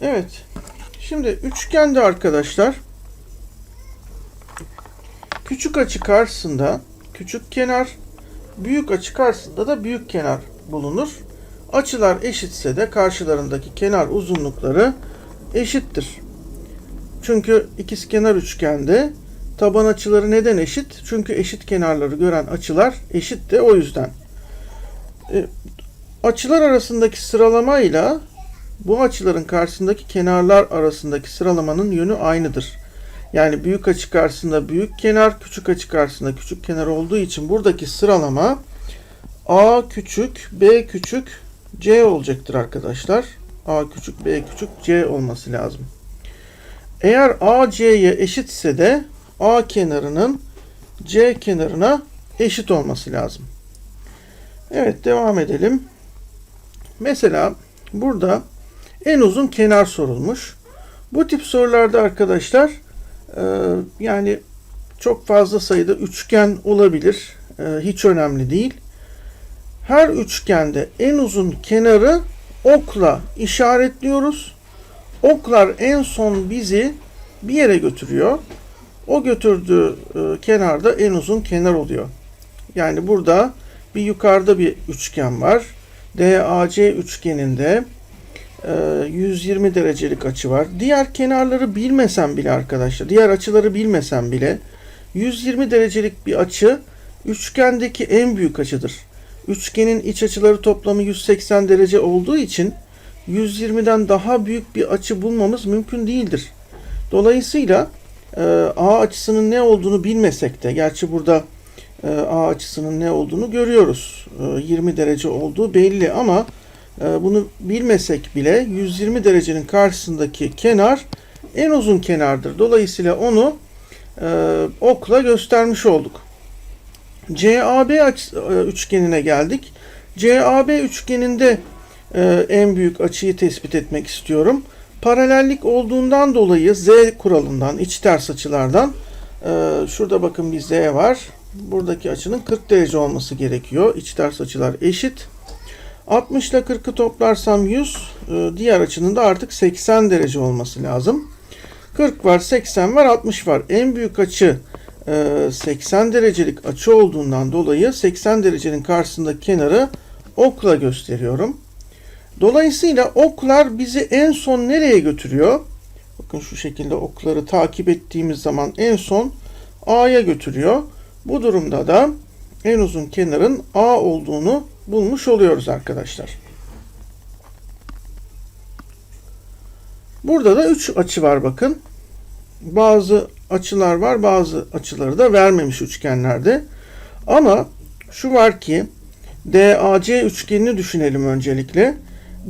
Evet. Şimdi üçgende arkadaşlar küçük açı karşısında küçük kenar, büyük açı karşısında da büyük kenar bulunur. Açılar eşitse de karşılarındaki kenar uzunlukları eşittir. Çünkü ikizkenar üçgende taban açıları neden eşit? Çünkü eşit kenarları gören açılar eşit de o yüzden. E, açılar arasındaki sıralamayla bu açıların karşısındaki kenarlar arasındaki sıralamanın yönü aynıdır. Yani büyük açı karşısında büyük kenar, küçük açı karşısında küçük kenar olduğu için buradaki sıralama A küçük, B küçük, C olacaktır arkadaşlar. A küçük, B küçük, C olması lazım. Eğer A C'ye eşitse de A kenarının C kenarına eşit olması lazım. Evet devam edelim. Mesela burada en uzun kenar sorulmuş. Bu tip sorularda arkadaşlar e, yani çok fazla sayıda üçgen olabilir. E, hiç önemli değil. Her üçgende en uzun kenarı okla işaretliyoruz. Oklar en son bizi bir yere götürüyor. O götürdüğü e, kenarda en uzun kenar oluyor. Yani burada bir yukarıda bir üçgen var. DAC üçgeninde 120 derecelik açı var. Diğer kenarları bilmesem bile arkadaşlar, diğer açıları bilmesem bile 120 derecelik bir açı üçgendeki en büyük açıdır. Üçgenin iç açıları toplamı 180 derece olduğu için 120'den daha büyük bir açı bulmamız mümkün değildir. Dolayısıyla e, A açısının ne olduğunu bilmesek de, gerçi burada e, A açısının ne olduğunu görüyoruz. E, 20 derece olduğu belli ama e, bunu bilmesek bile 120 derecenin karşısındaki kenar en uzun kenardır. Dolayısıyla onu e, okla göstermiş olduk. CAB e, üçgenine geldik. CAB üçgeninde e, en büyük açıyı tespit etmek istiyorum. Paralellik olduğundan dolayı Z kuralından, iç ters açılardan e, şurada bakın bir Z var. Buradaki açının 40 derece olması gerekiyor. İç ters açılar eşit. 60 ile 40'ı toplarsam 100, e, diğer açının da artık 80 derece olması lazım. 40 var, 80 var, 60 var. En büyük açı e, 80 derecelik açı olduğundan dolayı 80 derecenin karşısındaki kenarı okla gösteriyorum. Dolayısıyla oklar bizi en son nereye götürüyor? Bakın şu şekilde okları takip ettiğimiz zaman en son A'ya götürüyor. Bu durumda da en uzun kenarın A olduğunu bulmuş oluyoruz arkadaşlar. Burada da 3 açı var bakın. Bazı açılar var, bazı açıları da vermemiş üçgenlerde. Ama şu var ki DAC üçgenini düşünelim öncelikle.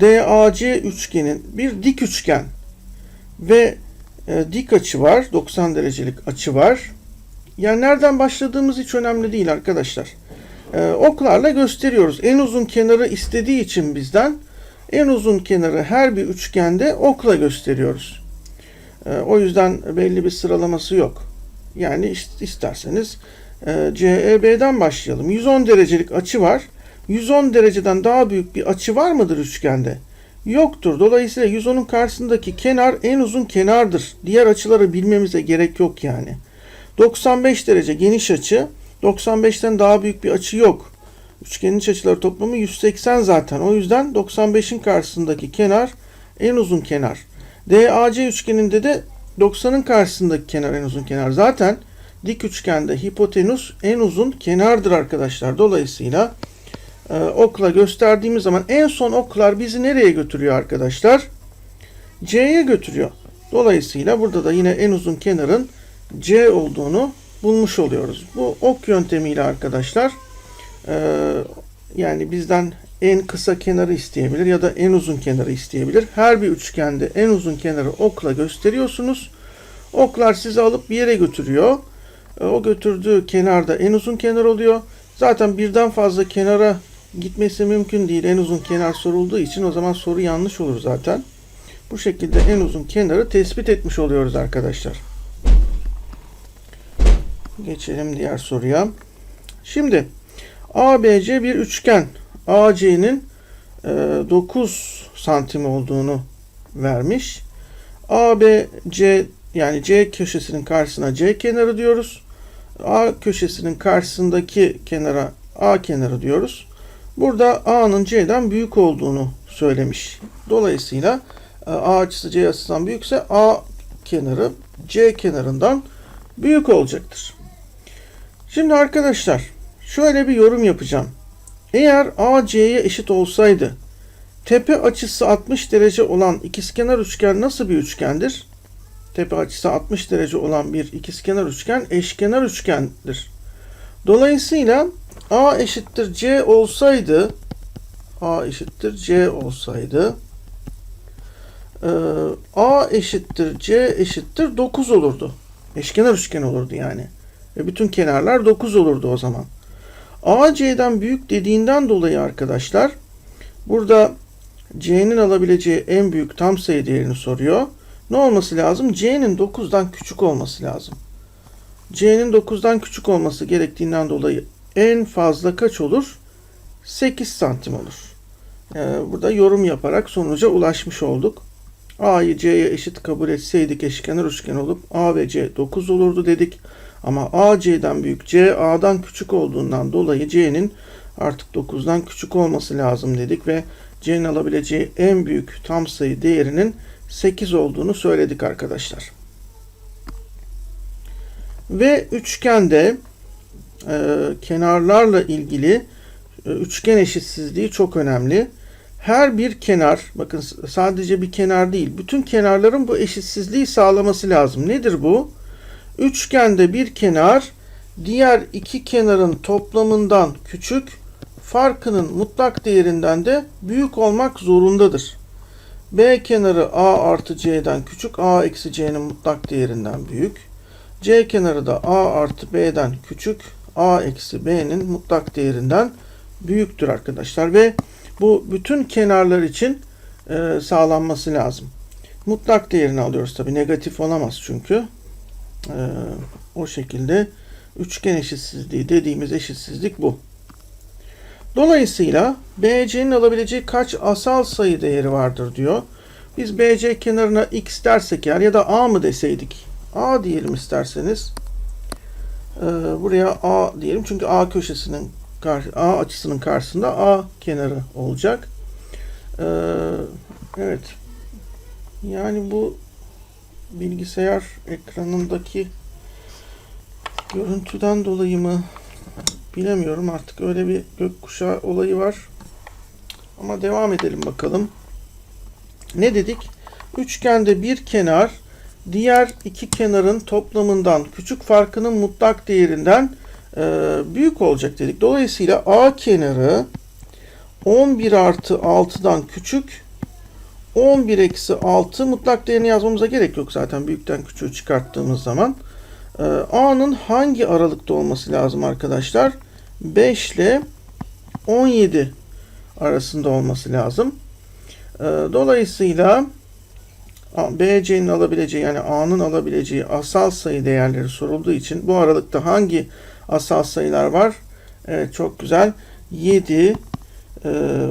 DAC üçgenin bir dik üçgen ve e, dik açı var, 90 derecelik açı var. Yani nereden başladığımız hiç önemli değil arkadaşlar. E, oklarla gösteriyoruz. En uzun kenarı istediği için bizden en uzun kenarı her bir üçgende okla gösteriyoruz. E, o yüzden belli bir sıralaması yok. Yani ist- isterseniz e, CEB'den başlayalım. 110 derecelik açı var. 110 dereceden daha büyük bir açı var mıdır üçgende? Yoktur. Dolayısıyla 110'un karşısındaki kenar en uzun kenardır. Diğer açıları bilmemize gerek yok yani. 95 derece geniş açı. 95'ten daha büyük bir açı yok. Üçgenin iç açıları toplamı 180 zaten. O yüzden 95'in karşısındaki kenar en uzun kenar. DAC üçgeninde de 90'ın karşısındaki kenar en uzun kenar. Zaten dik üçgende hipotenüs en uzun kenardır arkadaşlar. Dolayısıyla e, okla gösterdiğimiz zaman en son oklar bizi nereye götürüyor arkadaşlar? C'ye götürüyor. Dolayısıyla burada da yine en uzun kenarın C olduğunu bulmuş oluyoruz. Bu ok yöntemiyle arkadaşlar e, yani bizden en kısa kenarı isteyebilir ya da en uzun kenarı isteyebilir. Her bir üçgende en uzun kenarı okla gösteriyorsunuz. Oklar sizi alıp bir yere götürüyor. E, O götürdüğü kenarda en uzun kenar oluyor. Zaten birden fazla kenara gitmesi mümkün değil. En uzun kenar sorulduğu için o zaman soru yanlış olur zaten. Bu şekilde en uzun kenarı tespit etmiş oluyoruz arkadaşlar. Geçelim diğer soruya. Şimdi ABC bir üçgen. AC'nin e, 9 santim olduğunu vermiş. A, B, C yani C köşesinin karşısına C kenarı diyoruz. A köşesinin karşısındaki kenara A kenarı diyoruz. Burada A'nın C'den büyük olduğunu söylemiş. Dolayısıyla e, A açısı C açısından büyükse A kenarı C kenarından büyük olacaktır. Şimdi arkadaşlar şöyle bir yorum yapacağım. Eğer A C'ye eşit olsaydı tepe açısı 60 derece olan ikizkenar üçgen nasıl bir üçgendir? Tepe açısı 60 derece olan bir ikizkenar üçgen eşkenar üçgendir. Dolayısıyla A eşittir C olsaydı A eşittir C olsaydı e, A eşittir C eşittir 9 olurdu. Eşkenar üçgen olurdu yani. Ve bütün kenarlar 9 olurdu o zaman. A C'den büyük dediğinden dolayı arkadaşlar burada C'nin alabileceği en büyük tam sayı değerini soruyor. Ne olması lazım? C'nin 9'dan küçük olması lazım. C'nin 9'dan küçük olması gerektiğinden dolayı en fazla kaç olur? 8 santim olur. Ee, burada yorum yaparak sonuca ulaşmış olduk. A'yı C'ye eşit kabul etseydik eşkenar üçgen olup A ve C 9 olurdu dedik. Ama A C'den büyük, C A'dan küçük olduğundan dolayı C'nin artık 9'dan küçük olması lazım dedik ve C'nin alabileceği en büyük tam sayı değerinin 8 olduğunu söyledik arkadaşlar. Ve üçgende e, kenarlarla ilgili e, üçgen eşitsizliği çok önemli. Her bir kenar, bakın sadece bir kenar değil, bütün kenarların bu eşitsizliği sağlaması lazım. Nedir bu? Üçgende bir kenar diğer iki kenarın toplamından küçük, farkının mutlak değerinden de büyük olmak zorundadır. B kenarı A artı C'den küçük, A eksi C'nin mutlak değerinden büyük. C kenarı da A artı B'den küçük, A eksi B'nin mutlak değerinden büyüktür arkadaşlar. Ve bu bütün kenarlar için e, sağlanması lazım. Mutlak değerini alıyoruz tabi. Negatif olamaz çünkü. E, o şekilde üçgen eşitsizliği dediğimiz eşitsizlik bu. Dolayısıyla BC'nin alabileceği kaç asal sayı değeri vardır diyor. Biz BC kenarına x dersek eğer ya da A mı deseydik. A diyelim isterseniz. Ee, buraya A diyelim çünkü A köşesinin A açısının karşısında A kenarı olacak. Ee, evet. Yani bu bilgisayar ekranındaki görüntüden dolayı mı bilemiyorum artık öyle bir gökkuşağı olayı var. Ama devam edelim bakalım. Ne dedik? Üçgende bir kenar diğer iki kenarın toplamından küçük farkının mutlak değerinden e, büyük olacak dedik. Dolayısıyla A kenarı 11 artı 6'dan küçük 11 eksi 6 mutlak değerini yazmamıza gerek yok zaten büyükten küçüğü çıkarttığımız zaman. E, A'nın hangi aralıkta olması lazım arkadaşlar? 5 ile 17 arasında olması lazım. E, dolayısıyla BC'nin alabileceği yani A'nın alabileceği asal sayı değerleri sorulduğu için bu aralıkta hangi asal sayılar var? Evet çok güzel. 7,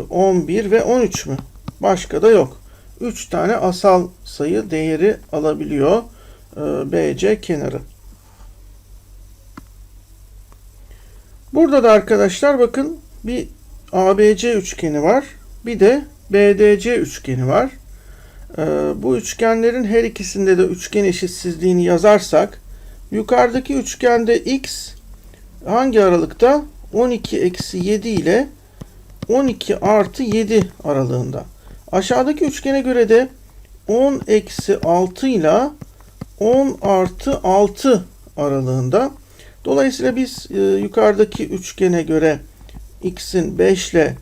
11 e, ve 13 mü? Başka da yok. 3 tane asal sayı değeri alabiliyor e, BC kenarı. Burada da arkadaşlar bakın bir ABC üçgeni var. Bir de BDC üçgeni var. Ee, bu üçgenlerin her ikisinde de üçgen eşitsizliğini yazarsak yukarıdaki üçgende x hangi aralıkta? 12 eksi 7 ile 12 artı 7 aralığında. Aşağıdaki üçgene göre de 10 eksi 6 ile 10 artı 6 aralığında. Dolayısıyla biz e, yukarıdaki üçgene göre x'in 5 ile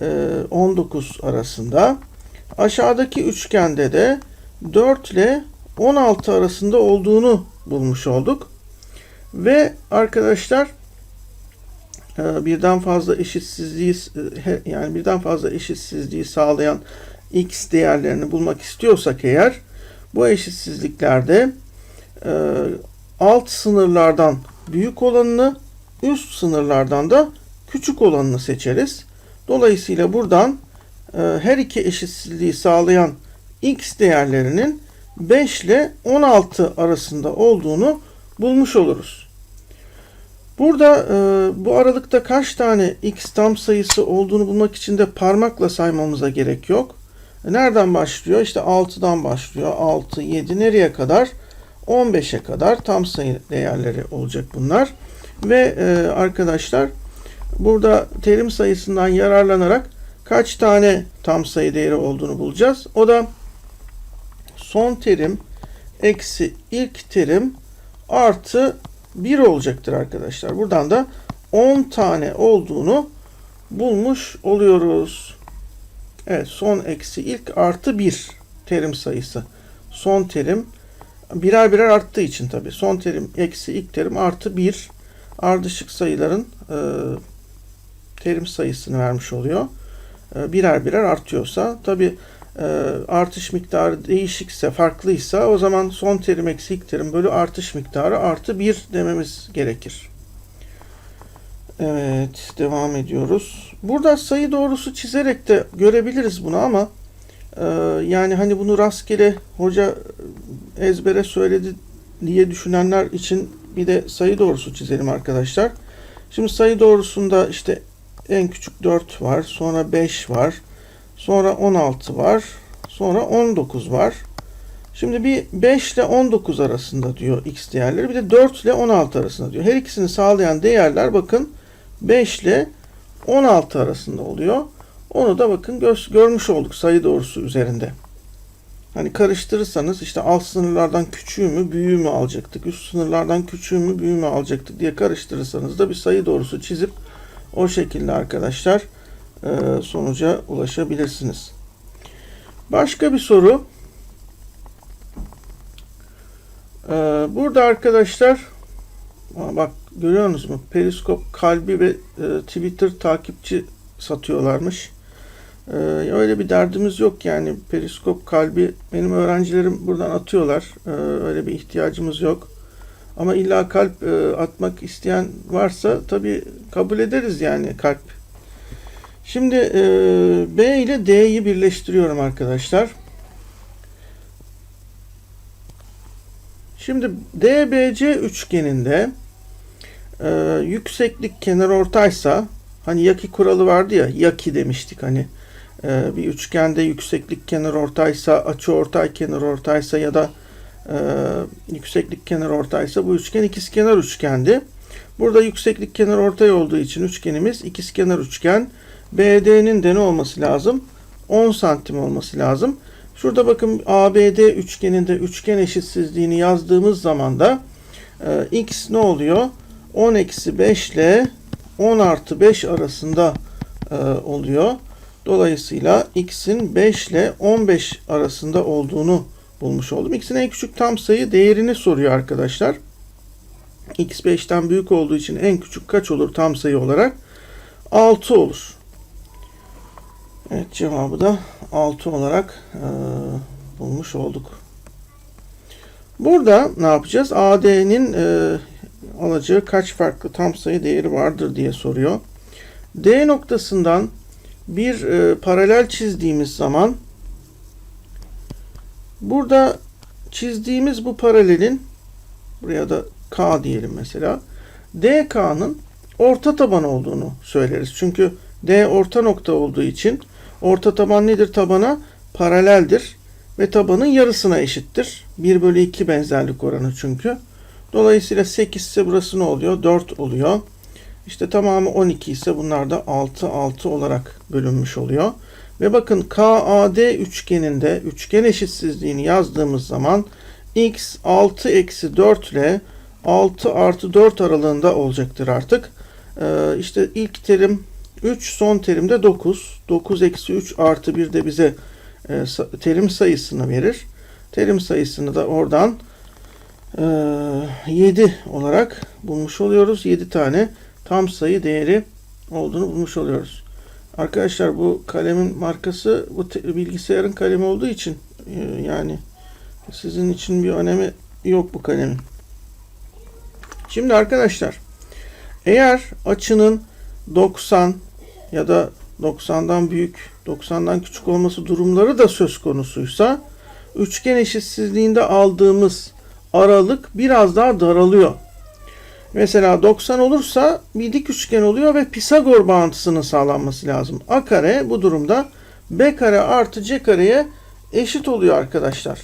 e, 19 arasında. Aşağıdaki üçgende de 4 ile 16 arasında olduğunu bulmuş olduk. Ve arkadaşlar birden fazla eşitsizliği e, yani birden fazla eşitsizliği sağlayan x değerlerini bulmak istiyorsak eğer bu eşitsizliklerde e, alt sınırlardan büyük olanını üst sınırlardan da küçük olanını seçeriz. Dolayısıyla buradan e, her iki eşitsizliği sağlayan x değerlerinin 5 ile 16 arasında olduğunu bulmuş oluruz. Burada e, bu aralıkta kaç tane x tam sayısı olduğunu bulmak için de parmakla saymamıza gerek yok. E, Nereden başlıyor? İşte 6'dan başlıyor. 6, 7 nereye kadar? 15'e kadar tam sayı değerleri olacak bunlar. Ve e, arkadaşlar burada terim sayısından yararlanarak kaç tane tam sayı değeri olduğunu bulacağız. O da son terim eksi ilk terim artı 1 olacaktır arkadaşlar. Buradan da 10 tane olduğunu bulmuş oluyoruz. Evet son eksi ilk artı 1 terim sayısı. Son terim birer birer arttığı için tabi. Son terim eksi ilk terim artı 1 ardışık sayıların e, terim sayısını vermiş oluyor. E, birer birer artıyorsa tabi artış miktarı değişikse farklıysa o zaman son terim eksi ilk terim bölü artış miktarı artı 1 dememiz gerekir. Evet devam ediyoruz. Burada sayı doğrusu çizerek de görebiliriz bunu ama e, yani hani bunu rastgele hoca ezbere söyledi diye düşünenler için bir de sayı doğrusu çizelim arkadaşlar. Şimdi sayı doğrusunda işte en küçük 4 var, sonra 5 var, sonra 16 var, sonra 19 var. Şimdi bir 5 ile 19 arasında diyor x değerleri, bir de 4 ile 16 arasında diyor. Her ikisini sağlayan değerler bakın 5 ile 16 arasında oluyor. Onu da bakın gö- görmüş olduk sayı doğrusu üzerinde. Hani karıştırırsanız işte alt sınırlardan küçüğü mü büyüğü mü alacaktık, üst sınırlardan küçüğü mü büyüğü mü alacaktık diye karıştırırsanız da bir sayı doğrusu çizip o şekilde arkadaşlar sonuca ulaşabilirsiniz. Başka bir soru. E, Burada arkadaşlar bak görüyorsunuz mu? Periskop kalbi ve e, Twitter takipçi satıyorlarmış. E, öyle bir derdimiz yok yani. Periskop kalbi benim öğrencilerim buradan atıyorlar. E, öyle bir ihtiyacımız yok. Ama illa kalp e, atmak isteyen varsa tabii kabul ederiz yani kalp. Şimdi e, B ile D'yi birleştiriyorum arkadaşlar. Şimdi DBC üçgeninde e, yükseklik kenar ortaysa hani yaki kuralı vardı ya yaki demiştik hani e, bir üçgende yükseklik kenar ortaysa açı ortay kenar ortaysa ya da e, yükseklik kenar ortaysa bu üçgen ikizkenar üçgendi. Burada yükseklik kenar ortay olduğu için üçgenimiz ikizkenar üçgen. BD'nin de ne olması lazım? 10 santim olması lazım. Şurada bakın ABD üçgeninde üçgen eşitsizliğini yazdığımız zaman da e, x ne oluyor? 10 eksi 5 ile 10 artı 5 arasında e, oluyor. Dolayısıyla x'in 5 ile 15 arasında olduğunu bulmuş oldum. X'in en küçük tam sayı değerini soruyor arkadaşlar. X 5'ten büyük olduğu için en küçük kaç olur tam sayı olarak? 6 olur. Evet cevabı da 6 olarak e, bulmuş olduk. Burada ne yapacağız? AD'nin e, alacağı kaç farklı tam sayı değeri vardır diye soruyor. D noktasından bir e, paralel çizdiğimiz zaman burada çizdiğimiz bu paralelin buraya da K diyelim mesela. DK'nın orta taban olduğunu söyleriz. Çünkü D orta nokta olduğu için orta taban nedir tabana? Paraleldir ve tabanın yarısına eşittir. 1 bölü 2 benzerlik oranı çünkü. Dolayısıyla 8 ise burası ne oluyor? 4 oluyor. İşte tamamı 12 ise bunlar da 6 6 olarak bölünmüş oluyor. Ve bakın KAD üçgeninde üçgen eşitsizliğini yazdığımız zaman x 6 eksi 4 ile 6 artı 4 aralığında olacaktır artık. Ee, işte ilk terim 3 son terimde 9. 9 eksi 3 artı 1 de bize e, terim sayısını verir. Terim sayısını da oradan e, 7 olarak bulmuş oluyoruz. 7 tane tam sayı değeri olduğunu bulmuş oluyoruz. Arkadaşlar bu kalemin markası bu bilgisayarın kalemi olduğu için e, yani sizin için bir önemi yok bu kalemin. Şimdi arkadaşlar eğer açının 90 ya da 90'dan büyük, 90'dan küçük olması durumları da söz konusuysa üçgen eşitsizliğinde aldığımız aralık biraz daha daralıyor. Mesela 90 olursa bir dik üçgen oluyor ve Pisagor bağıntısının sağlanması lazım. A kare bu durumda B kare artı C kareye eşit oluyor arkadaşlar.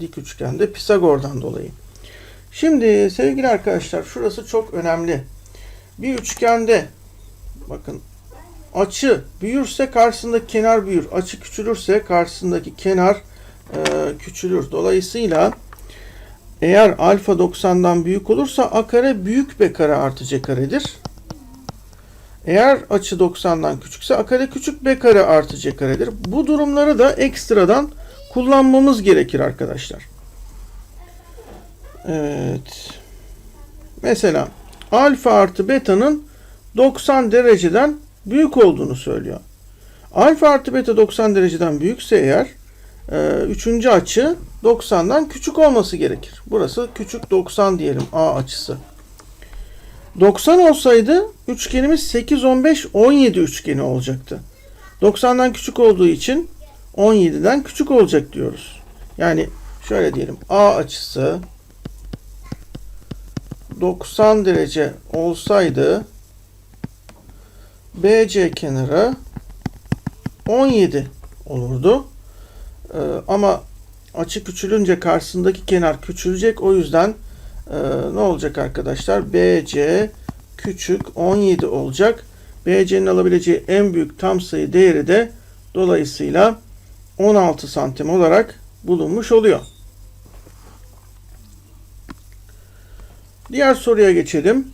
Dik üçgende Pisagor'dan dolayı. Şimdi sevgili arkadaşlar şurası çok önemli. Bir üçgende bakın açı büyürse karşısındaki kenar büyür. Açı küçülürse karşısındaki kenar e, küçülür. Dolayısıyla eğer alfa 90'dan büyük olursa a kare büyük b kare artı c karedir. Eğer açı 90'dan küçükse a kare küçük b kare artı c karedir. Bu durumları da ekstradan kullanmamız gerekir arkadaşlar. Evet. Mesela alfa artı beta'nın 90 dereceden büyük olduğunu söylüyor. Alfa artı beta 90 dereceden büyükse eğer e, üçüncü açı 90'dan küçük olması gerekir. Burası küçük 90 diyelim A açısı. 90 olsaydı üçgenimiz 8, 15, 17 üçgeni olacaktı. 90'dan küçük olduğu için 17'den küçük olacak diyoruz. Yani şöyle diyelim A açısı 90 derece olsaydı BC kenarı 17 olurdu. Ee, ama açı küçülünce karşısındaki kenar küçülecek. O yüzden e, ne olacak arkadaşlar? BC küçük 17 olacak. BC'nin alabileceği en büyük tam sayı değeri de dolayısıyla 16 santim olarak bulunmuş oluyor. Diğer soruya geçelim.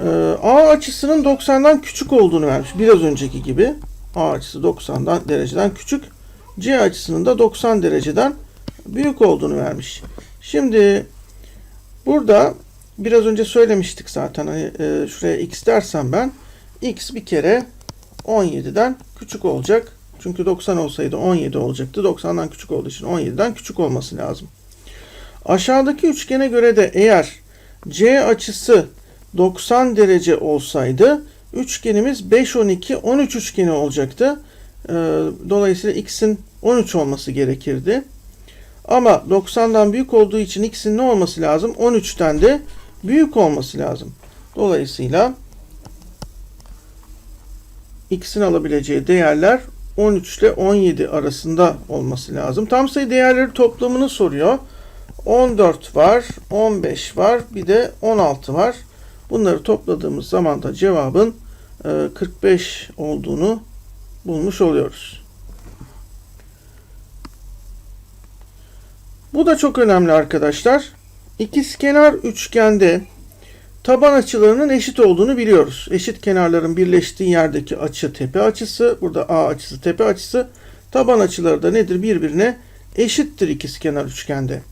Ee, A açısının 90'dan küçük olduğunu vermiş. Biraz önceki gibi. A açısı 90'dan dereceden küçük. C açısının da 90 dereceden büyük olduğunu vermiş. Şimdi burada biraz önce söylemiştik zaten. Hani, e, şuraya x dersem ben x bir kere 17'den küçük olacak. Çünkü 90 olsaydı 17 olacaktı. 90'dan küçük olduğu için 17'den küçük olması lazım. Aşağıdaki üçgene göre de eğer C açısı 90 derece olsaydı üçgenimiz 5 12 13 üçgeni olacaktı. Ee, Dolayısıyla x'in 13 olması gerekirdi. Ama 90'dan büyük olduğu için x'in ne olması lazım? 13'ten de büyük olması lazım. Dolayısıyla x'in alabileceği değerler 13 ile 17 arasında olması lazım. Tam sayı değerleri toplamını soruyor. 14 var, 15 var, bir de 16 var. Bunları topladığımız zaman da cevabın 45 olduğunu bulmuş oluyoruz. Bu da çok önemli arkadaşlar. İkizkenar üçgende taban açılarının eşit olduğunu biliyoruz. Eşit kenarların birleştiği yerdeki açı tepe açısı. Burada A açısı tepe açısı. Taban açıları da nedir? Birbirine eşittir ikizkenar üçgende.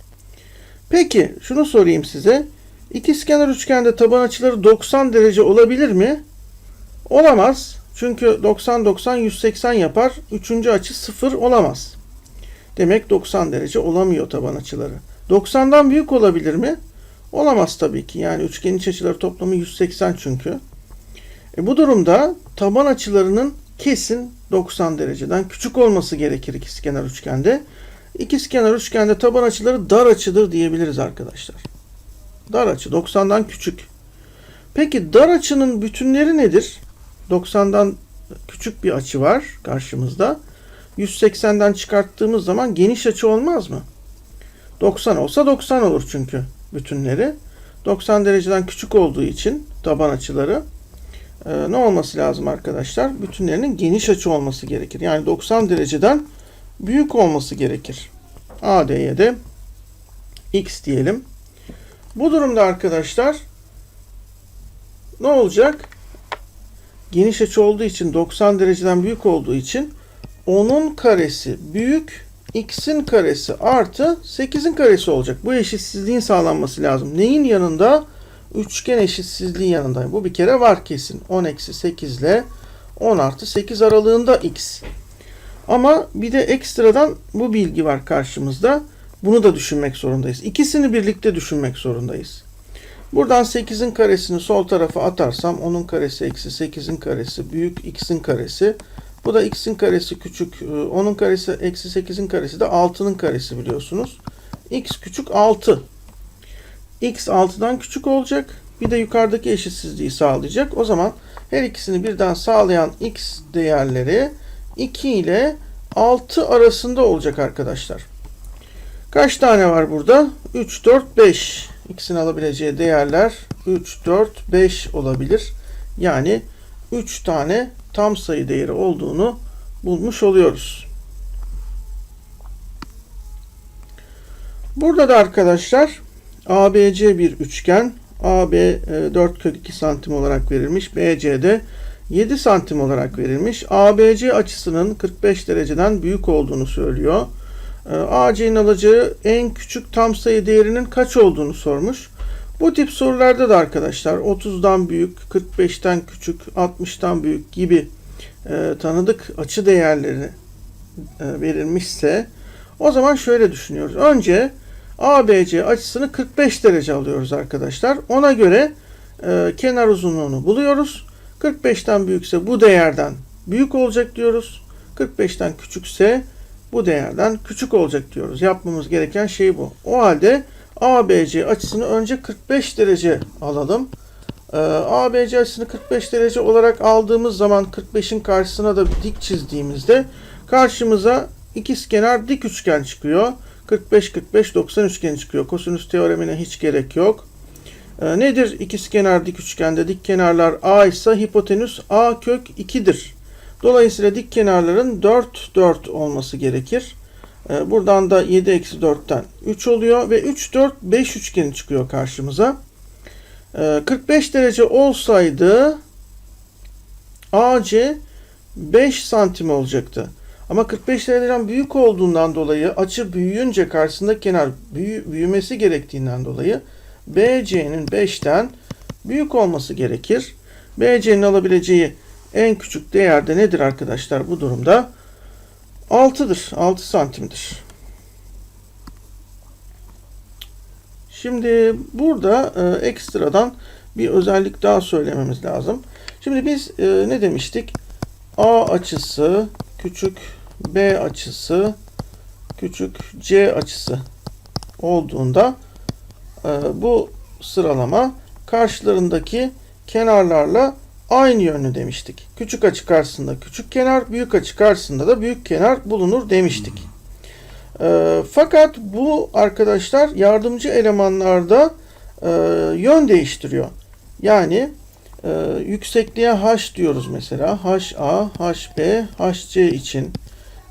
Peki şunu sorayım size. İkizkenar üçgende taban açıları 90 derece olabilir mi? Olamaz. Çünkü 90 90 180 yapar. Üçüncü açı 0 olamaz. Demek 90 derece olamıyor taban açıları. 90'dan büyük olabilir mi? Olamaz tabii ki. Yani üçgenin iç açıları toplamı 180 çünkü. E bu durumda taban açılarının kesin 90 dereceden küçük olması gerekir ikizkenar üçgende. İkizkenar üçgende taban açıları dar açıdır diyebiliriz arkadaşlar. Dar açı 90'dan küçük. Peki dar açının bütünleri nedir? 90'dan küçük bir açı var karşımızda. 180'den çıkarttığımız zaman geniş açı olmaz mı? 90 olsa 90 olur çünkü bütünleri. 90 dereceden küçük olduğu için taban açıları e, ne olması lazım arkadaşlar? Bütünlerinin geniş açı olması gerekir. Yani 90 dereceden büyük olması gerekir. AD'ye de x diyelim. Bu durumda arkadaşlar ne olacak? Geniş açı olduğu için 90 dereceden büyük olduğu için onun karesi büyük x'in karesi artı 8'in karesi olacak. Bu eşitsizliğin sağlanması lazım. Neyin yanında? Üçgen eşitsizliği yanında. Bu bir kere var kesin. 10 eksi 8 ile 10 artı 8 aralığında x. Ama bir de ekstradan bu bilgi var karşımızda. Bunu da düşünmek zorundayız. İkisini birlikte düşünmek zorundayız. Buradan 8'in karesini sol tarafa atarsam onun karesi eksi 8'in karesi büyük x'in karesi. Bu da x'in karesi küçük e, onun karesi eksi 8'in karesi de 6'nın karesi biliyorsunuz. x küçük 6. x 6'dan küçük olacak. Bir de yukarıdaki eşitsizliği sağlayacak. O zaman her ikisini birden sağlayan x değerleri 2 ile 6 arasında olacak arkadaşlar. Kaç tane var burada? 3, 4, 5. X'in alabileceği değerler 3, 4, 5 olabilir. Yani 3 tane tam sayı değeri olduğunu bulmuş oluyoruz. Burada da arkadaşlar ABC bir üçgen. AB e, 4 kök 2 santim olarak verilmiş. BC de 7 santim olarak verilmiş. ABC açısının 45 dereceden büyük olduğunu söylüyor. E, AC'nin alacağı en küçük tam sayı değerinin kaç olduğunu sormuş. Bu tip sorularda da arkadaşlar 30'dan büyük, 45'ten küçük, 60'tan büyük gibi e, tanıdık açı değerleri e, verilmişse o zaman şöyle düşünüyoruz. Önce ABC açısını 45 derece alıyoruz arkadaşlar. Ona göre e, kenar uzunluğunu buluyoruz. 45'ten büyükse bu değerden büyük olacak diyoruz. 45'ten küçükse bu değerden küçük olacak diyoruz. Yapmamız gereken şey bu. O halde ABC açısını önce 45 derece alalım. Ee, ABC açısını 45 derece olarak aldığımız zaman 45'in karşısına da dik çizdiğimizde karşımıza ikizkenar dik üçgen çıkıyor. 45 45 90 üçgeni çıkıyor. Kosinüs teoremine hiç gerek yok. Ee, nedir ikizkenar dik üçgende? Dik kenarlar A ise hipotenüs A kök 2'dir. Dolayısıyla dik kenarların 4 4 olması gerekir. Ee, buradan da 7 eksi 4'ten 3 oluyor ve 3 4 5 üçgeni çıkıyor karşımıza. 45 ee, derece olsaydı AC 5 santim olacaktı. Ama 45 dereceden büyük olduğundan dolayı açı büyüyünce karşısında kenar büyü, büyümesi gerektiğinden dolayı BC'nin 5'ten büyük olması gerekir. BC'nin alabileceği en küçük değerde nedir arkadaşlar bu durumda? 6'dır. 6 santimdir. Şimdi burada e, ekstradan bir özellik daha söylememiz lazım. Şimdi biz e, ne demiştik? A açısı küçük B açısı küçük C açısı olduğunda e, bu sıralama karşılarındaki kenarlarla aynı yönlü demiştik. Küçük açı karşısında küçük kenar, büyük açı karşısında da büyük kenar bulunur demiştik. E, fakat bu arkadaşlar yardımcı elemanlarda e, yön değiştiriyor. Yani e, yüksekliğe h diyoruz mesela. HA, HB, HC için.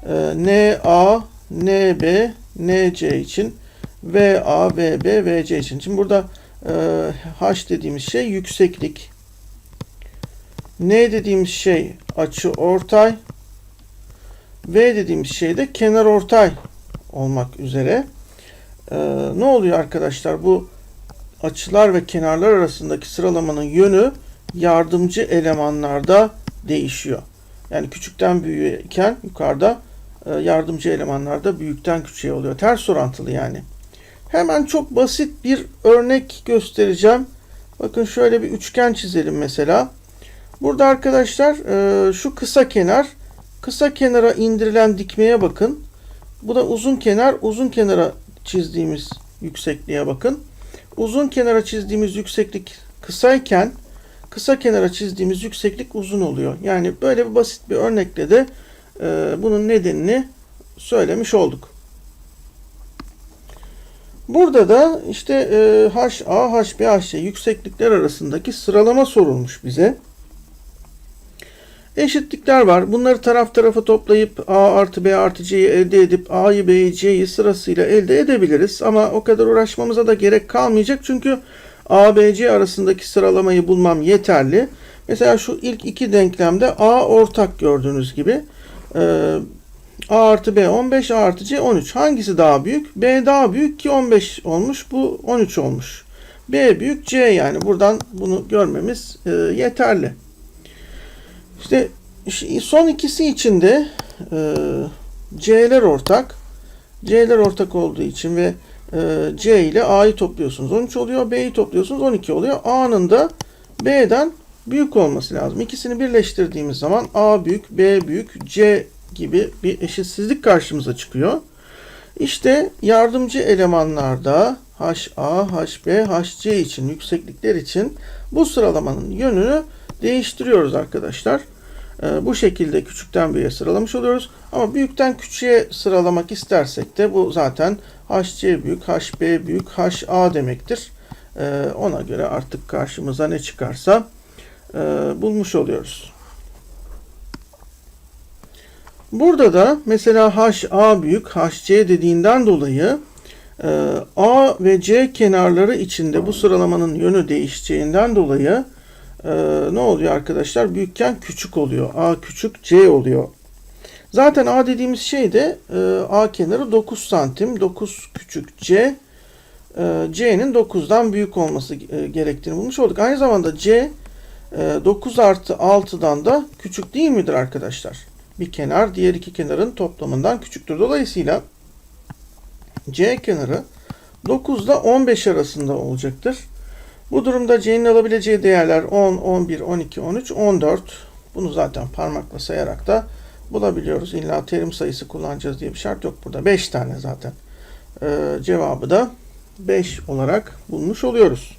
E, NA, NB, NC için. VA, VB, VC için. Şimdi burada e, H dediğimiz şey yükseklik. N dediğimiz şey açı ortay. V dediğimiz şey de kenar ortay olmak üzere. Ee, ne oluyor arkadaşlar? Bu açılar ve kenarlar arasındaki sıralamanın yönü yardımcı elemanlarda değişiyor. Yani küçükten büyüğeyken yukarıda e, yardımcı elemanlarda büyükten küçüğe oluyor. Ters orantılı yani. Hemen çok basit bir örnek göstereceğim. Bakın şöyle bir üçgen çizelim mesela. Burada arkadaşlar e, şu kısa kenar, kısa kenara indirilen dikmeye bakın. Bu da uzun kenar, uzun kenara çizdiğimiz yüksekliğe bakın. Uzun kenara çizdiğimiz yükseklik kısayken kısa kenara çizdiğimiz yükseklik uzun oluyor. Yani böyle bir basit bir örnekle de e, bunun nedenini söylemiş olduk. Burada da işte e, HA, HB, HC yükseklikler arasındaki sıralama sorulmuş bize. Eşitlikler var. Bunları taraf tarafa toplayıp A artı B artı C'yi elde edip A'yı B'yi C'yi sırasıyla elde edebiliriz. Ama o kadar uğraşmamıza da gerek kalmayacak. Çünkü A, B, C arasındaki sıralamayı bulmam yeterli. Mesela şu ilk iki denklemde A ortak gördüğünüz gibi. Ee, A artı B 15, A artı C 13. Hangisi daha büyük? B daha büyük ki 15 olmuş. Bu 13 olmuş. B büyük C yani. Buradan bunu görmemiz e, yeterli. İşte son ikisi için de e, C'ler ortak. C'ler ortak olduğu için ve e, C ile A'yı topluyorsunuz 13 oluyor. B'yi topluyorsunuz 12 oluyor. A'nın da B'den büyük olması lazım. İkisini birleştirdiğimiz zaman A büyük, B büyük, C gibi bir eşitsizlik karşımıza çıkıyor. İşte yardımcı elemanlarda HA, HB, HC için yükseklikler için bu sıralamanın yönünü değiştiriyoruz arkadaşlar. Ee, bu şekilde küçükten büyüğe sıralamış oluyoruz. Ama büyükten küçüğe sıralamak istersek de bu zaten HC büyük, HB büyük, HA demektir. Ee, ona göre artık karşımıza ne çıkarsa e, bulmuş oluyoruz. Burada da mesela HA büyük, HC dediğinden dolayı e, A ve C kenarları içinde bu sıralamanın yönü değişeceğinden dolayı e, ne oluyor arkadaşlar? Büyükken küçük oluyor. A küçük, C oluyor. Zaten A dediğimiz şey de e, A kenarı 9 santim. 9 küçük C. e, C'nin 9'dan büyük olması e, gerektiğini bulmuş olduk. Aynı zamanda C e, 9 artı 6'dan da küçük değil midir arkadaşlar? Bir kenar diğer iki kenarın toplamından küçüktür. Dolayısıyla C kenarı 9 ile 15 arasında olacaktır. Bu durumda C'nin alabileceği değerler 10, 11, 12, 13, 14. Bunu zaten parmakla sayarak da bulabiliyoruz. İlla terim sayısı kullanacağız diye bir şart yok burada. 5 tane zaten. Ee, cevabı da 5 olarak bulmuş oluyoruz.